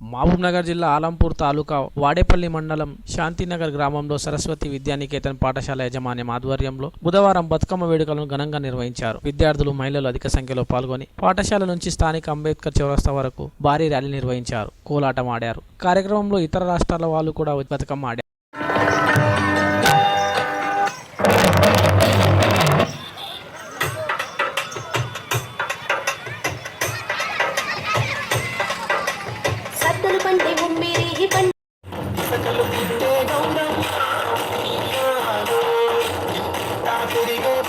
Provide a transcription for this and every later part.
మహబూబ్నగర్ జిల్లా ఆలంపూర్ తాలూకా వాడేపల్లి మండలం శాంతినగర్ గ్రామంలో సరస్వతి విద్యానికేతన్ పాఠశాల యాజమాన్యం ఆధ్వర్యంలో బుధవారం బతుకమ్మ వేడుకలను ఘనంగా నిర్వహించారు. విద్యార్థులు మహిళలు అధిక సంఖ్యలో పాల్గొని పాఠశాల నుంచి స్థానిక అంబేద్కర్ చౌరస్తా వరకు భారీ ర్యాలీ నిర్వహించారు. కోలాటం ఆడారు. కార్యక్రమంలో ఇతర రాష్ట్రాల వాళ్ళు కూడా బతుకమ్మ ఆడారు. సద్దలు పండి ముమ్మిరి పండి పులేసి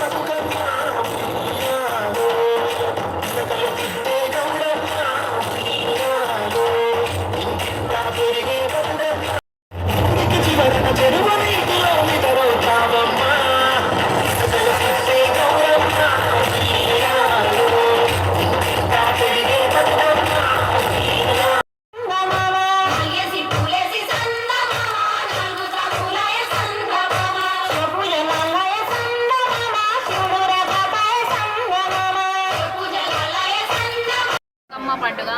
పండుగ.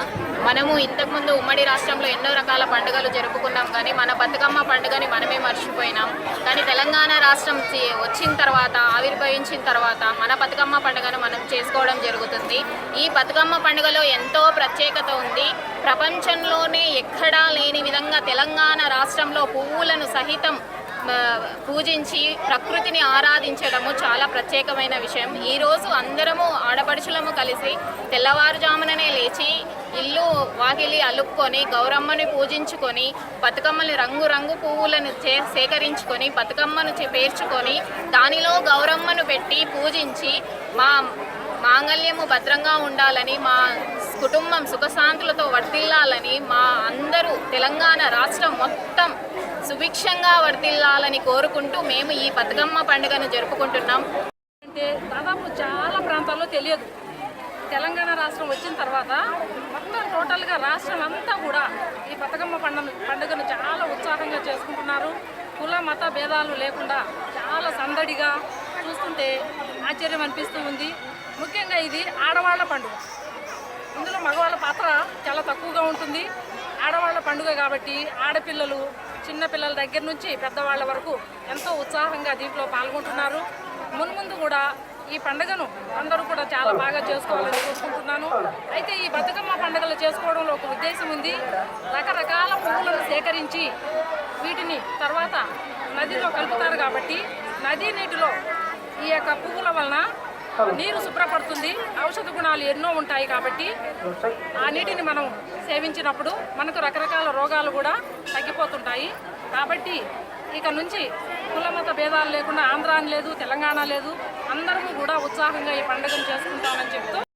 మనము ఇంతకుముందు ఉమ్మడి రాష్ట్రంలో ఎన్నో రకాల పండుగలు జరుపుకున్నాం కానీ మన బతుకమ్మ పండుగని మనమే మర్చిపోయినాం. కానీ తెలంగాణ రాష్ట్రం వచ్చిన తర్వాత ఆవిర్భవించిన తర్వాత మన బతుకమ్మ పండుగను మనం చేసుకోవడం జరుగుతుంది. ఈ బతుకమ్మ పండుగలో ఎంతో ప్రత్యేకత ఉంది. ప్రపంచంలోనే ఎక్కడా లేని విధంగా తెలంగాణ రాష్ట్రంలో పువ్వులను సహితం పూజించి ప్రకృతిని ఆరాధించడము చాలా ప్రత్యేకమైన విషయం. ఈరోజు అందరము ఆడపడుచులము కలిసి తెల్లవారుజాముననే లేచి ఇల్లు వాకిలి అలుక్కొని గౌరమ్మని పూజించుకొని బతుకమ్మని రంగు రంగు పువ్వులను చే సేకరించుకొని బతుకమ్మను చే- పేర్చుకొని దానిలో గౌరమ్మను పెట్టి పూజించి మా మాంగళ్యము భద్రంగా ఉండాలని మా కుటుంబం సుఖశాంతులతో వర్తిల్లాలని మా అందరూ తెలంగాణ రాష్ట్రం మొత్తం సుభిక్షంగా వర్తిల్లాలని కోరుకుంటూ మేము ఈ బతుకమ్మ పండుగను జరుపుకుంటున్నాం. అంటే దాదాపు చాలా ప్రాంతాల్లో తెలియదు. తెలంగాణ రాష్ట్రం వచ్చిన తర్వాత మొత్తం టోటల్గా రాష్ట్రం అంతా కూడా ఈ బతుకమ్మ పండుగ పండుగను చాలా ఉత్సాహంగా చేసుకుంటున్నారు. కుల మత భేదాలు లేకుండా చాలా సందడిగా చూస్తుంటే ఆశ్చర్యం అనిపిస్తూ ఉంది. ముఖ్యంగా ఇది ఆడవాళ్ళ పండుగ. ఇందులో మగవాళ్ళ పాత్ర చాలా తక్కువగా ఉంటుంది. ఆడవాళ్ళ పండుగ కాబట్టి ఆడపిల్లలు చిన్నపిల్లల దగ్గర నుంచి పెద్దవాళ్ళ వరకు ఎంతో ఉత్సాహంగా దీంట్లో పాల్గొంటున్నారు. మున్ముందు కూడా ఈ పండుగను అందరూ కూడా చాలా బాగా చేసుకోవాలని కోరుకుంటున్నాను. అయితే ఈ బతుకమ్మ పండుగలు చేసుకోవడంలో ఒక ఉద్దేశం ఉంది. రకరకాల పువ్వులను సేకరించి వీటిని తర్వాత నదిలో కలుపుతారు కాబట్టి నదీ నీటిలో ఈ యొక్క పువ్వుల వలన నీరు శుభ్రపడుతుంది. ఔషధ గుణాలు ఎన్నో ఉంటాయి కాబట్టి ఆ నీటిని మనం సేవించినప్పుడు మనకు రకరకాల రోగాలు కూడా తగ్గిపోతుంటాయి. కాబట్టి ఇక నుంచి కులమత భేదాలు లేకుండా ఆంధ్ర అని లేదు తెలంగాణ లేదు. అందరము కూడా ఉత్సాహంగా ఈ పండుగను చేసుకుంటామని చెప్తూ